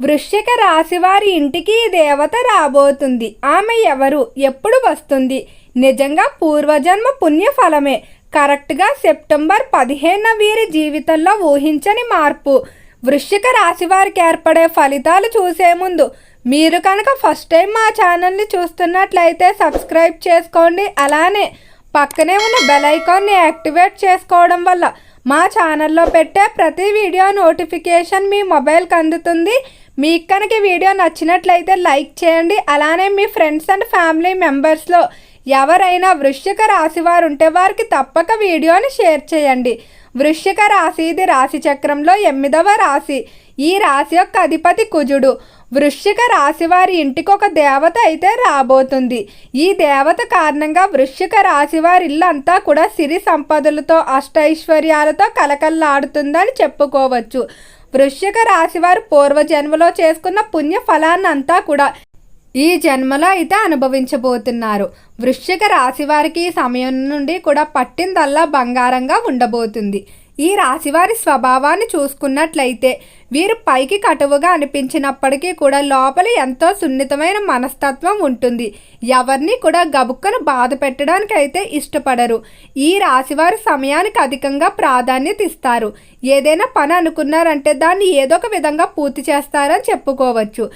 వృశ్చిక రాశి వారి ఇంటికి దేవత రాబోతుంది. ఆమె ఎవరు? ఎప్పుడు వస్తుంది? నిజంగా పూర్వజన్మ పుణ్య ఫలమే. కరెక్ట్గా సెప్టెంబర్ పదిహేన వీరి జీవితంలో ఊహించని మార్పు. వృశ్చిక రాశి వారికి ఏర్పడే ఫలితాలు చూసే ముందు మీరు కనుక ఫస్ట్ టైం మా ఛానల్ని చూస్తున్నట్లయితే సబ్స్క్రైబ్ చేసుకోండి. అలానే పక్కనే ఉన్న బెల్ ఐకాన్ని యాక్టివేట్ చేసుకోవడం వల్ల మా ఛానల్లో పెట్టే ప్రతి వీడియో నోటిఫికేషన్ మీ మొబైల్కి అందుతుంది. మీకు కనుక వీడియో నచ్చినట్లయితే లైక్ చేయండి. అలానే మీ ఫ్రెండ్స్ అండ్ ఫ్యామిలీ మెంబర్స్లో ఎవరైనా వృశ్చిక రాశి వారు ఉంటే వారికి తప్పక వీడియోని షేర్ చేయండి. వృశ్చిక రాశి ఇది రాశి చక్రంలో ఎనిమిదవ రాశి. ఈ రాశి యొక్క అధిపతి కుజుడు. వృశ్చిక రాశి వారి ఇంటికి ఒక దేవత అయితే రాబోతుంది. ఈ దేవత కారణంగా వృశ్చిక రాశి వారి ఇల్లు అంతా కూడా సిరి సంపదలతో అష్టైశ్వర్యాలతో కలకల్లాడుతుందని చెప్పుకోవచ్చు. వృశ్చిక రాశి వారు పూర్వజన్మలో చేసుకున్న పుణ్య ఫలాన్ని అంతా కూడా ఈ జన్మలో అయితే అనుభవించబోతున్నారు. వృశ్చిక రాశి వారికి ఈ సమయం నుండి కూడా పట్టిందల్లా బంగారంగా ఉండబోతుంది. ఈ రాశివారి స్వభావాన్ని చూసుకున్నట్లయితే వీరు పైకి కటువుగా అనిపించినప్పటికీ కూడా లోపల ఎంతో సున్నితమైన మనస్తత్వం ఉంటుంది. ఎవరిని కూడా గబుక్కను బాధ పెట్టడానికి అయితే ఇష్టపడరు. ఈ రాశివారు సమయానికి అధికంగా ప్రాధాన్యత ఇస్తారు. ఏదైనా పని అనుకున్నారంటే దాన్ని ఏదో ఒక విధంగా పూర్తి చేస్తారని చెప్పుకోవచ్చు.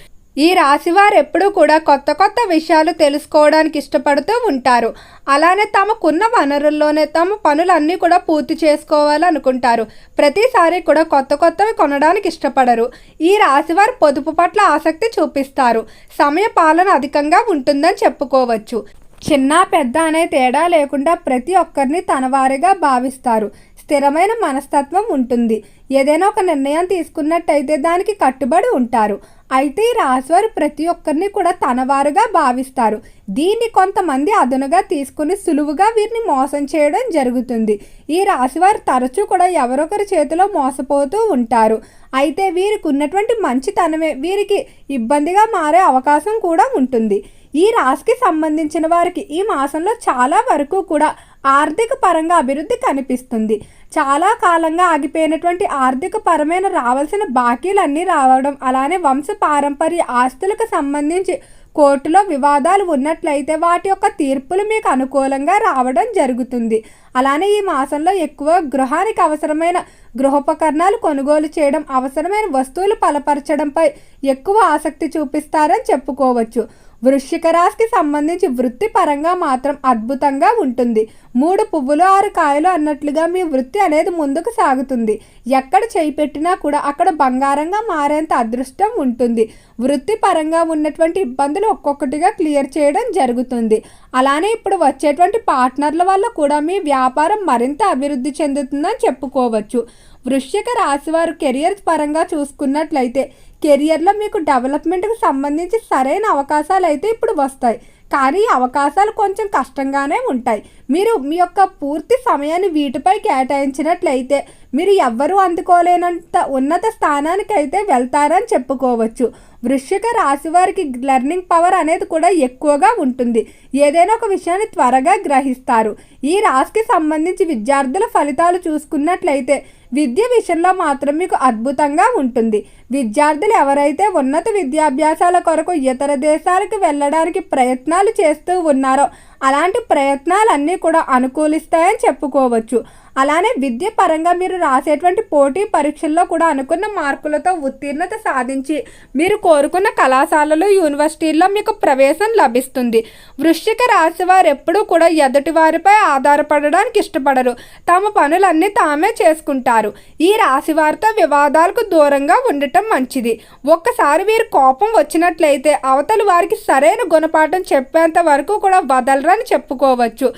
ఈ రాశివారు ఎప్పుడూ కూడా కొత్త కొత్త విషయాలు తెలుసుకోవడానికి ఇష్టపడుతూ ఉంటారు. అలానే తమకున్న వనరుల్లోనే తమ పనులన్నీ కూడా పూర్తి చేసుకోవాలనుకుంటారు ప్రతిసారి కూడా కొత్త కొత్తవి కొనడానికి ఇష్టపడరు. ఈ రాశివారు పొదుపు పట్ల ఆసక్తి చూపిస్తారు. సమయ పాలన అధికంగా ఉంటుందని చెప్పుకోవచ్చు. చిన్న పెద్ద అనే తేడా లేకుండా ప్రతి ఒక్కరిని తనవారిగా భావిస్తారు. స్థిరమైన మనస్తత్వం ఉంటుంది. ఏదైనా ఒక నిర్ణయం తీసుకున్నట్టయితే దానికి కట్టుబడి ఉంటారు. అయితే ఈ రాశివారు ప్రతి ఒక్కరిని కూడా తనవారుగా భావిస్తారు. దీన్ని కొంతమంది అదనుగా తీసుకుని సులువుగా వీరిని మోసం చేయడం జరుగుతుంది. ఈ రాశివారు తరచూ కూడా ఎవరొకరి చేతిలో మోసపోతూ ఉంటారు. అయితే వీరికి ఉన్నటువంటి మంచితనమే వీరికి ఇబ్బందిగా మారే అవకాశం కూడా ఉంటుంది. ఈ రాశికి సంబంధించిన వారికి ఈ మాసంలో చాలా వరకు కూడా ఆర్థిక పరంగా అభివృద్ధి కనిపిస్తుంది. చాలా కాలంగా ఆగిపోయినటువంటి ఆర్థిక పరమైన రావాల్సిన బాకీలన్నీ రావడం అలానే వంశ పారంపర్య ఆస్తులకు సంబంధించి కోర్టులో వివాదాలు ఉన్నట్లయితే వాటి యొక్క తీర్పులు మీకు అనుకూలంగా రావడం జరుగుతుంది. అలానే ఈ మాసంలో ఎక్కువ గృహానికి అవసరమైన గృహోపకరణాలు కొనుగోలు చేయడం అవసరమైన వస్తువులు బలపరచడంపై ఎక్కువ ఆసక్తి చూపిస్తారని చెప్పుకోవచ్చు. వృశ్చిక రాశికి సంబంధించి వృత్తిపరంగా మాత్రం అద్భుతంగా ఉంటుంది. మూడు పువ్వులు ఆరు కాయలు అన్నట్లుగా మీ వృత్తి అనేది ముందుకు సాగుతుంది. ఎక్కడ చేయి పెట్టినా కూడా అక్కడ బంగారంగా మారేంత అదృష్టం ఉంటుంది. వృత్తిపరంగా ఉన్నటువంటి ఇబ్బందులు ఒక్కొక్కటిగా క్లియర్ చేయడం జరుగుతుంది. అలానే ఇప్పుడు వచ్చేటువంటి పార్ట్నర్ల వల్ల కూడా మీ వ్యాపారం మరింత అభివృద్ధి చెందుతుందని చెప్పుకోవచ్చు. వృశ్చిక రాశి వారు కెరియర్ పరంగా చూసుకున్నట్లయితే కెరియర్లో మీకు డెవలప్మెంట్కి సంబంధించి సరైన అవకాశాలు అయితే ఇప్పుడు వస్తాయి. కానీ అవకాశాలు కొంచెం కష్టంగానే ఉంటాయి. మీరు మీ యొక్క పూర్తి సమయాన్ని వీటిపై కేటాయించినట్లయితే మీరు ఎవ్వరూ అందుకోలేనంత ఉన్నత స్థానానికి అయితే వెళ్తారని చెప్పుకోవచ్చు. వృశ్చిక రాశి వారికి లెర్నింగ్ పవర్ అనేది కూడా ఎక్కువగా ఉంటుంది. ఏదైనా ఒక విషయాన్ని త్వరగా గ్రహిస్తారు. ఈ రాశికి సంబంధించి విద్యార్థుల ఫలితాలు చూసుకున్నట్లయితే విద్య విషయంలో మాత్రం మీకు అద్భుతంగా ఉంటుంది. విద్యార్థులు ఎవరైతే ఉన్నత విద్యాభ్యాసాల కొరకు ఇతర దేశాలకు వెళ్ళడానికి ప్రయత్నాలు చేస్తూ ఉన్నారో అలాంటి ప్రయత్నాలన్నీ కూడా అనుకూలిస్తాయని చెప్పుకోవచ్చు. అలానే విద్య పరంగా మీరు రాసేటువంటి పోటీ పరీక్షల్లో కూడా అనుకున్న మార్కులతో ఉత్తీర్ణత సాధించి మీరు కోరుకున్న కళాశాలలు యూనివర్సిటీల్లో మీకు ప్రవేశం లభిస్తుంది. వృశ్చిక రాశి వారు ఎప్పుడూ కూడా ఎదుటి వారిపై ఆధారపడడానికి ఇష్టపడరు. తమ పనులన్నీ తామే చేసుకుంటారు. ఈ రాశి వారితో వివాదాలకు దూరంగా ఉండటం మంచిది. ఒక్కసారి వీరు కోపం వచ్చినట్లయితే అవతలి వారికి సరైన గుణపాఠం చెప్పేంత వరకు కూడా వదలరని చెప్పుకోవచ్చు.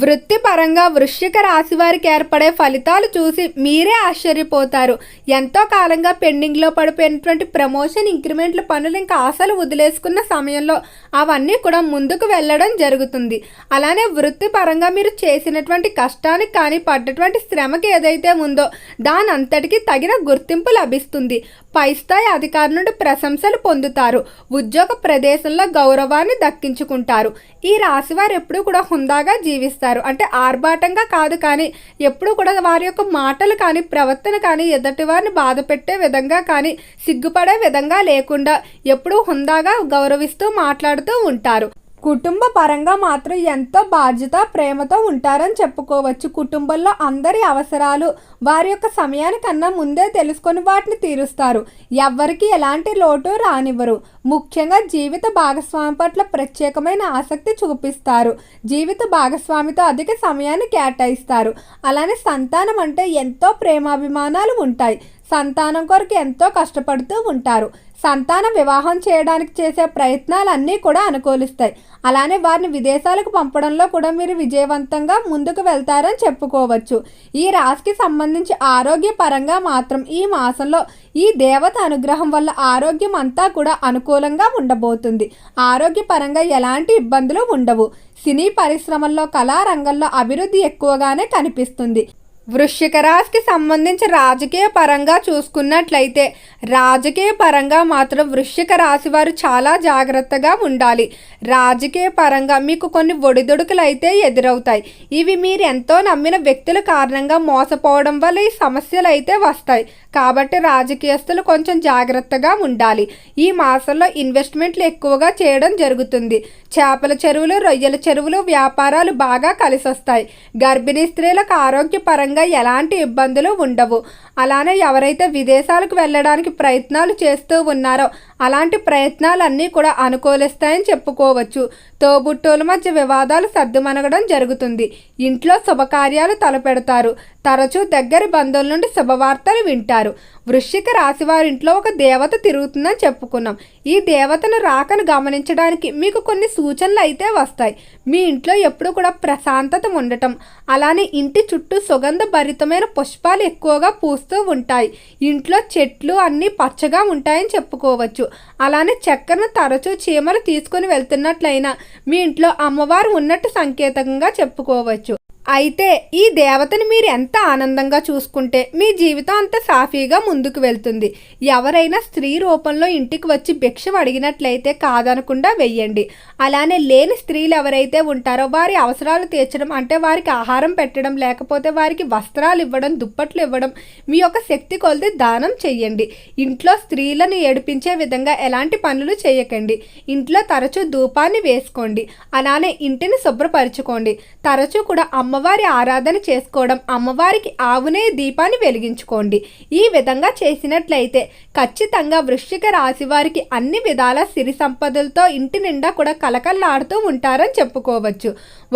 వృత్తిపరంగా వృశ్చిక రాశి వారికి ఏర్పడే ఫలితాలు చూసి మీరే ఆశ్చర్యపోతారు. ఎంతో కాలంగా పెండింగ్లో పడిపోయినటువంటి ప్రమోషన్ ఇంక్రిమెంట్ల పనులు ఇంకా ఆశలు వదిలేసుకున్న సమయంలో అవన్నీ కూడా ముందుకు వెళ్ళడం జరుగుతుంది. అలానే వృత్తిపరంగా మీరు చేసినటువంటి కష్టానికి కానీ పడ్డటువంటి శ్రమకి ఏదైతే ఉందో దాని అంతటికీ తగిన గుర్తింపు లభిస్తుంది. పై స్థాయి అధికారి నుండి ప్రశంసలు పొందుతారు. ఉద్యోగ ప్రదేశంలో గౌరవాన్ని దక్కించుకుంటారు. ఈ రాశి వారు ఎప్పుడూ కూడా హుందాగా జీవిస్తారు. అంటే ఆర్భాటంగా కాదు కానీ ఎప్పుడు కూడా వారి యొక్క మాటలు కానీ ప్రవర్తన కానీ ఎదుటి వారిని బాధ పెట్టే విధంగా కానీ సిగ్గుపడే విధంగా లేకుండా ఎప్పుడూ హుందాగా గౌరవిస్తూ మాట్లాడుతూ ఉంటారు. కుటుంబ పరంగా మాత్రం ఎంతో బాధ్యత ప్రేమతో ఉంటారని చెప్పుకోవచ్చు. కుటుంబంలో అందరి అవసరాలు వారి యొక్క సమయానికన్నా ముందే తెలుసుకొని వాటిని తీరుస్తారు. ఎవ్వరికి ఎలాంటి లోటు రానివ్వరు. ముఖ్యంగా జీవిత భాగస్వామి పట్ల ప్రత్యేకమైన ఆసక్తి చూపిస్తారు. జీవిత భాగస్వామితో అధిక సమయాన్ని కేటాయిస్తారు. అలానే సంతానం అంటే ఎంతో ప్రేమాభిమానాలు ఉంటాయి. సంతానం కొరకు ఎంతో కష్టపడుతూ ఉంటారు. సంతానం వివాహం చేయడానికి చేసే ప్రయత్నాలన్నీ కూడా అనుకూలిస్తాయి. అలానే వారిని విదేశాలకు పంపడంలో కూడా మీరు విజయవంతంగా ముందుకు వెళ్తారని చెప్పుకోవచ్చు. ఈ రాశికి సంబంధించి ఆరోగ్యపరంగా మాత్రం ఈ మాసంలో ఈ దేవత అనుగ్రహం వల్ల ఆరోగ్యం అంతా కూడా అనుకూలంగా ఉండబోతుంది. ఆరోగ్యపరంగా ఎలాంటి ఇబ్బందులు ఉండవు. సినీ పరిశ్రమల్లో కళారంగంలో అభివృద్ధి ఎక్కువగానే కనిపిస్తుంది. వృశ్చిక రాశికి సంబంధించి రాజకీయ పరంగా చూసుకున్నట్లయితే రాజకీయ పరంగా మాత్రం వృశ్చిక రాశి వారు చాలా జాగ్రత్తగా ఉండాలి. రాజకీయ పరంగా మీకు కొన్ని ఒడిదుడుకులు అయితే ఎదురవుతాయి. ఇవి మీరు ఎంతో నమ్మిన వ్యక్తుల కారణంగా మోసపోవడం వల్ల ఈ సమస్యలు అయితే వస్తాయి. కాబట్టి రాజకీయస్తులు కొంచెం జాగ్రత్తగా ఉండాలి. ఈ మాసంలో ఇన్వెస్ట్మెంట్లు ఎక్కువగా చేయడం జరుగుతుంది. చేపల చెరువులు రొయ్యల చెరువులు వ్యాపారాలు బాగా కలిసొస్తాయి. గర్భిణీ స్త్రీలకు ఆరోగ్యపరంగా ఎలాంటి ఇబ్బందులు ఉండవు. అలానే ఎవరైతే విదేశాలకు వెళ్ళడానికి ప్రయత్నాలు చేస్తూ ఉన్నారో అలాంటి ప్రయత్నాలన్నీ కూడా అనుకూలిస్తాయని చెప్పుకోవచ్చు. తోబుట్టోల మధ్య వివాదాలు సర్దుమనగడం జరుగుతుంది. ఇంట్లో శుభకార్యాలు తలపెడతారు. తరచూ దగ్గరి బంధువుల నుండి శుభవార్తలు వింటారు. వృశ్చిక రాశి వారింట్లో ఒక దేవత తిరుగుతుందని చెప్పుకున్నాం. ఈ దేవతను రాకను గమనించడానికి మీకు కొన్ని సూచనలు అయితే వస్తాయి. మీ ఇంట్లో ఎప్పుడు కూడా ప్రశాంతత ఉండటం. అలానే ఇంటి చుట్టూ సుగంధ భరితమైన పుష్పాలు ఎక్కువగా పూస్తూ ఉంటాయి. ఇంట్లో చెట్లు అన్నీ పచ్చగా ఉంటాయని చెప్పుకోవచ్చు. అలానే చక్కెరను తరచూ చీమలు తీసుకొని వెళ్తున్నట్లయినా మీ ఇంట్లో అమ్మవారు ఉన్నట్టు సంకేతంగా చెప్పుకోవచ్చు. అయితే ఈ దేవతని మీరు ఎంత ఆనందంగా చూసుకుంటే మీ జీవితం అంత సాఫీగా ముందుకు వెళ్తుంది. ఎవరైనా స్త్రీ రూపంలో ఇంటికి వచ్చి భిక్షం అడిగినట్లయితే కాదనకుండా వెయ్యండి. అలానే లేని స్త్రీలు ఎవరైతే ఉంటారో వారి అవసరాలు తీర్చడం అంటే వారికి ఆహారం పెట్టడం లేకపోతే వారికి వస్త్రాలు ఇవ్వడం దుప్పట్లు ఇవ్వడం మీ యొక్క శక్తి కొలిది దానం చెయ్యండి. ఇంట్లో స్త్రీలను ఏడిపించే విధంగా ఎలాంటి పనులు చేయకండి. ఇంట్లో తరచూ ధూపాన్ని వేసుకోండి. అలానే ఇంటిని శుభ్రపరచుకోండి. తరచూ కూడా అమ్మ అమ్మవారి ఆరాధన చేసుకోవడం అమ్మవారికి ఆవునే దీపాన్ని వెలిగించుకోండి. ఈ విధంగా చేసినట్లయితే ఖచ్చితంగా వృశ్చిక రాశి వారికి అన్ని విధాల సిరి సంపదలతో ఇంటి నిండా కూడా కలకల్లాడుతూ ఉంటారని చెప్పుకోవచ్చు.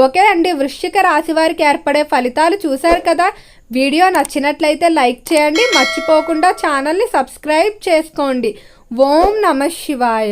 ఓకే అండి వృశ్చిక రాశి వారికి ఏర్పడే ఫలితాలు చూశారు కదా? వీడియో నచ్చినట్లయితే లైక్ చేయండి. మర్చిపోకుండా ఛానల్ని సబ్స్క్రైబ్ చేసుకోండి. ఓం నమ శివాయ.